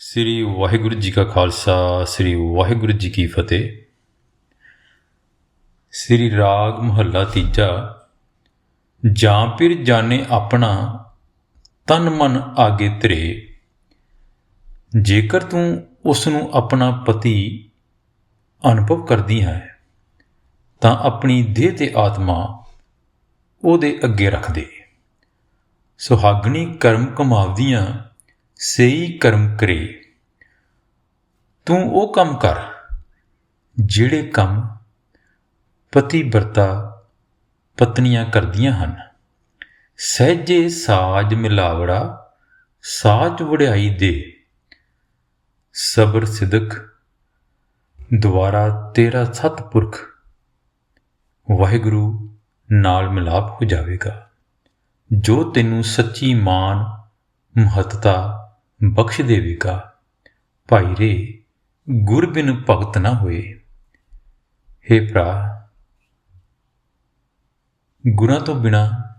ਸ੍ਰੀ ਵਾਹਿਗੁਰੂ ਜੀ ਕਾ ਖਾਲਸਾ, ਸ੍ਰੀ ਵਾਹਿਗੁਰੂ ਜੀ ਕੀ ਫਤਿਹ। ਸ੍ਰੀ ਰਾਗ ਮਹੱਲਾ ਤੀਜਾ, ਜਾਂ ਫਿਰ ਜਾਣੇ ਆਪਣਾ ਤਨ ਮਨ ਆਗੇ ਤੇਰੇ ਜੇਕਰ ਤੂੰ ਉਸ ਨੂੰ ਆਪਣਾ ਪਤੀ ਅਨੁਭਵ ਕਰਦੀ ਹੈ, ਤਾਂ ਆਪਣੀ ਦੇਹ ਤੇ ਆਤਮਾ ਉਹਦੇ ਅੱਗੇ ਰੱਖ ਦੇ। ਸੁਹਾਗਣੀ ਕਰਮ ਕਮਾਵਦੀਆਂ ਸਹੀ ਕਰਮ ਕਰੇ। ਤੂੰ ਉਹ ਕੰਮ ਕਰ ਜਿਹੜੇ ਕੰਮ ਪਤੀ ਵਰਤਾ ਪਤਨੀਆਂ ਕਰਦੀਆਂ ਹਨ। ਸਹਿਜੇ ਸਾਜ ਮਿਲਾਵੜਾ ਸਾਜ ਵਡਿਆਈ ਦੇ। ਸਬਰ ਸਿਦਕ ਦੁਆਰਾ ਤੇਰਾ ਸਤਪੁਰਖ ਵਾਹਿਗੁਰੂ ਨਾਲ ਮਿਲਾਪ ਹੋ ਜਾਵੇਗਾ। ਜੋ ਤੈਨੂੰ ਸੱਚੀ ਮਾਨ ਮਹੱਤਤਾ ਬਖਸ਼ ਦੇਵੇਗਾ। ਭਾਈ ਰੇ ਗੁਰ ਬਿਨ ਭਗਤ ਨਾ ਹੋਏ। हे ਭਰਾ, ਗੁਰਾਂ ਤੋਂ ਬਿਨਾ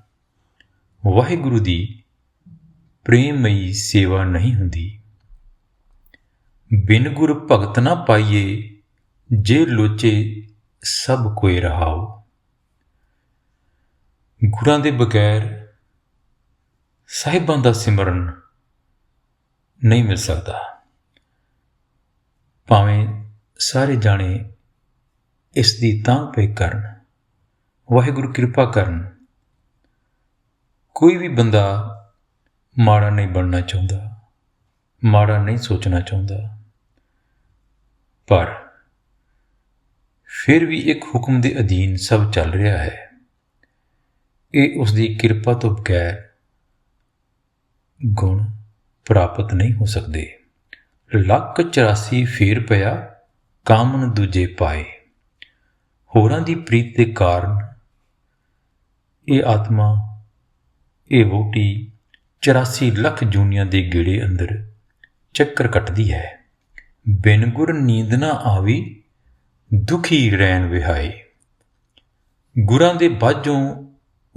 ਵਾਹਿਗੁਰੂ ਦੀ ਪ੍ਰੇਮਈ ਸੇਵਾ ਨਹੀਂ ਹੁੰਦੀ। ਬਿਨ ਗੁਰ ਭਗਤ ਨਾ ਪਾਈਏ, ਜੇ ਲੋਚੇ ਸਭ ਕੋਈ ਰਹਾਓ ਗੁਰਾਂ ਦੇ ਬਗੈਰ ਸਾਹਿਬਾਂ ਦਾ ਸਿਮਰਨ ਨਹੀਂ ਮਿਲ ਸਕਦਾ। ਭਾਵੇਂ ਸਾਰੇ ਜਾਣੇ ਇਸ ਦੀ ਤਾਂ ਪੇ ਕਰਨ, ਵਾਹਿਗੁਰੂ ਕਿਰਪਾ ਕਰਨ, ਕੋਈ ਵੀ ਬੰਦਾ ਮਾੜਾ ਨਹੀਂ ਬਣਨਾ ਚਾਹੁੰਦਾ, ਮਾੜਾ ਨਹੀਂ ਸੋਚਣਾ ਚਾਹੁੰਦਾ। ਪਰ ਫਿਰ ਵੀ ਇੱਕ ਹੁਕਮ ਦੇ ਅਧੀਨ ਸਭ ਚੱਲ ਰਿਹਾ ਹੈ। ਇਹ ਉਸ ਦੀ ਕਿਰਪਾ ਤੋਂ ਬਗੈਰ ਗੁਣ ਪ੍ਰਾਪਤ ਨਹੀਂ ਹੋ ਸਕਦੇ। ਲੱਖ 84 ਫੇਰ ਪਿਆ, ਕਾਮਨ ਦੂਜੇ ਪਾਏ। ਹੋਰਾਂ ਦੀ ਪ੍ਰੀਤ ਦੇ ਕਾਰਨ ਇਹ ਆਤਮਾ, ਇਹ ਵੋਟੀ 84 ਲੱਖ ਜੂਨੀਆਂ ਦੇ ਗੇੜੇ ਅੰਦਰ ਚੱਕਰ ਕੱਟਦੀ ਹੈ। ਬਿਨ ਗੁਰ ਨੀਂਦ ਨਾ ਆਵੀ, ਦੁਖੀ ਰਹਿਣ ਵਿਹਾਈ ਗੁਰਾਂ ਦੇ ਬਾਝੋਂ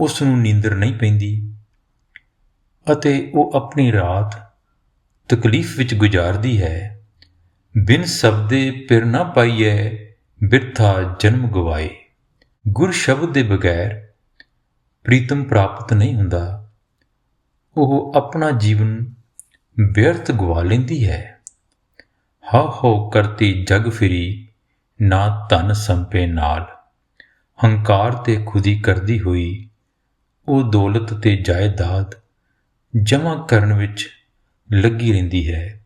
ਉਸ ਨੂੰ ਨੀਂਦਰ ਨਹੀਂ ਪੈਂਦੀ ਅਤੇ ਉਹ ਆਪਣੀ ਰਾਤ ਤਕਲੀਫ ਵਿੱਚ ਗੁਜ਼ਾਰਦੀ ਹੈ। ਬਿਨ ਸ਼ਬਦੇ ਪਿਰ ਨਾ ਪਾਈਏ ਬਿਰਥਾ ਜਨਮ ਗਵਾਏ। ਗੁਰ ਸ਼ਬਦ ਦੇ ਬਗੈਰ ਪ੍ਰੀਤਮ ਪ੍ਰਾਪਤ ਨਹੀਂ ਹੁੰਦਾ। ਉਹ ਆਪਣਾ ਜੀਵਨ ਵਿਅਰਥ ਗਵਾ ਲੈਂਦੀ ਹੈ। ਹਾ ਹੋ ਕਰਤੀ ਜਗ ਫਿਰੀ, ਨਾ ਧਨ ਸੰਪੇ ਨਾਲ। ਹੰਕਾਰ ਤੇ ਖੁਦੀ ਕਰਦੀ ਹੋਈ, ਉਹ ਦੌਲਤ ਤੇ ਜਾਇਦਾਦ ਜਮ੍ਹਾਂ ਕਰਨ ਵਿੱਚ ਲੱਗੀ ਰਹਿੰਦੀ ਹੈ।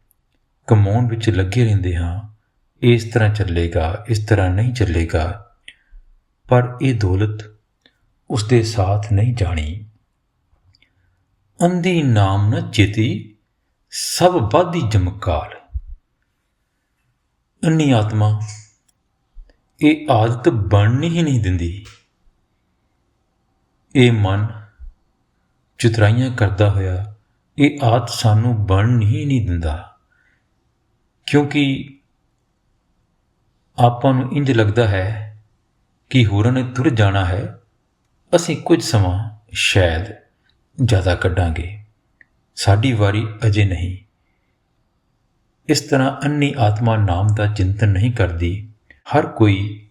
ਕਮਾਉਣ ਵਿੱਚ ਲੱਗੇ ਰਹਿੰਦੇ ਹਾਂ। ਇਸ ਤਰ੍ਹਾਂ ਚੱਲੇਗਾ, ਇਸ ਤਰ੍ਹਾਂ ਨਹੀਂ ਚੱਲੇਗਾ। ਪਰ ਇਹ ਦੌਲਤ ਉਸ ਦੇ ਸਾਥ ਨਹੀਂ ਜਾਣੀ। ਅੰਧੀ ਨਾਮ ਨ ਚੇਤੀ ਸਭ ਬਾਦੀ ਜਮਕਾਲ ਅੰਨੀ ਆਤਮਾ, ਇਹ ਆਦਤ ਬਣਨੀ ਹੀ ਨਹੀਂ ਦਿੰਦੀ। ਇਹ ਮਨ ਚਤਰਾਈਆਂ ਕਰਦਾ ਹੋਇਆ ਇਹ ਆਦਤ ਸਾਨੂੰ ਬਣਨ ਹੀ ਨਹੀਂ ਦਿੰਦਾ। ਕਿਉਂਕਿ ਆਪਾਂ ਨੂੰ ਇੰਜ ਲੱਗਦਾ ਹੈ ਕਿ ਹੋਰਾਂ ਨੇ ਤੁਰ ਜਾਣਾ ਹੈ, ਅਸੀਂ ਕੁਝ ਸਮਾਂ ਸ਼ਾਇਦ ਜ਼ਿਆਦਾ ਕੱਢਾਂਗੇ। ਸਾਡੀ ਵਾਰੀ ਅਜੇ ਨਹੀਂ। ਇਸ ਤਰ੍ਹਾਂ ਅੰਨੀ ਆਤਮਾ ਨਾਮ ਦਾ ਚਿੰਤਨ ਨਹੀਂ ਕਰਦੀ। ਹਰ ਕੋਈ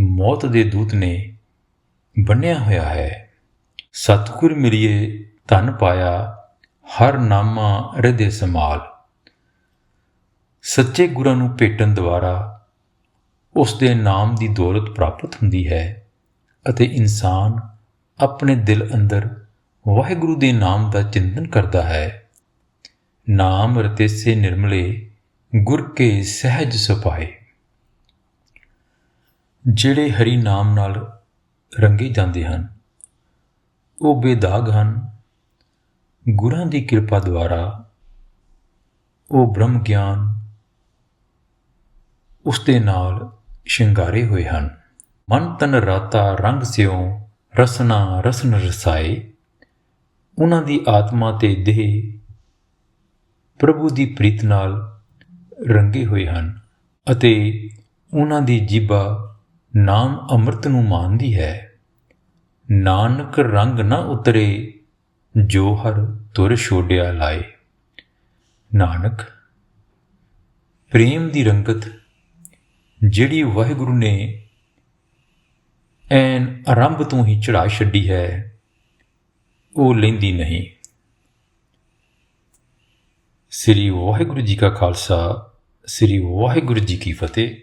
ਮੌਤ ਦੇ ਦੂਤ ਨੇ ਬੰਨਿਆ ਹੋਇਆ ਹੈ। ਸਤਿਗੁਰ ਮਿਲਿਏ ਧਨ ਪਾਇਆ। ਹਰ ਨਾਮਾ ਹਿਰਦੇ ਸਮਾਲ ਸੱਚੇ ਗੁਰਾਂ ਨੂੰ ਭੇਟਣ ਦੁਆਰਾ ਉਸ ਦੇ ਨਾਮ ਦੀ ਦੌਲਤ ਪ੍ਰਾਪਤ ਹੁੰਦੀ ਹੈ ਅਤੇ ਇਨਸਾਨ ਆਪਣੇ ਦਿਲ ਅੰਦਰ ਵਾਹਿਗੁਰੂ ਦੇ ਨਾਮ ਦਾ ਚਿੰਤਨ ਕਰਦਾ ਹੈ। ਨਾਮ ਰਤੇਸੇ ਨਿਰਮਲੇ, ਗੁਰ ਕੇ ਸਹਿਜ ਸੁਪਾਏ। ਜਿਹੜੇ ਹਰੀ ਨਾਮ ਨਾਲ ਰੰਗੇ ਜਾਂਦੇ ਹਨ, ਉਹ ਬੇਦਾਗ ਹਨ ਗੁਰਾਂ ਦੀ ਕਿਰਪਾ ਦੁਆਰਾ ਉਹ ਬ੍ਰਹਮ ਗਿਆਨ ਉਸ ਦੇ ਨਾਲ ਸ਼ਿੰਗਾਰੇ ਹੋਏ ਹਨ। ਮਨ ਤਨ ਰਾਤਾ ਰੰਗ ਸਿਓ ਰਸਨਾ ਰਸਨ ਰਸਾਏ। ਉਹਨਾਂ ਦੀ ਆਤਮਾ ਤੇ ਦੇਹ ਪ੍ਰਭੂ ਦੀ ਪ੍ਰੀਤ ਨਾਲ ਰੰਗੇ ਹੋਏ ਹਨ ਅਤੇ ਉਹਨਾਂ ਦੀ ਜੀਬਾ ਨਾਮ ਅੰਮ੍ਰਿਤ ਨੂੰ ਮਾਣਦੀ ਹੈ। ਨਾਨਕ ਰੰਗ ਨਾ ਉਤਰੇ ਜੋ ਹਰ ਤੁਰ ਛੋੜਿਆ ਲਾਏ। ਨਾਨਕ, ਪ੍ਰੇਮ ਦੀ ਰੰਗਤ ਜਿਹੜੀ ਵਾਹਿਗੁਰੂ ਨੇ ਐਨ ਆਰੰਭ ਤੋਂ ਹੀ ਚੜਾ ਛੱਡੀ ਹੈ, ਉਹ ਲੈਂਦੀ ਨਹੀਂ। ਸ੍ਰੀ ਵਾਹਿਗੁਰੂ ਜੀ ਕਾ ਖਾਲਸਾ, ਸ੍ਰੀ ਵਾਹਿਗੁਰੂ ਜੀ ਕੀ ਫਤਿਹ।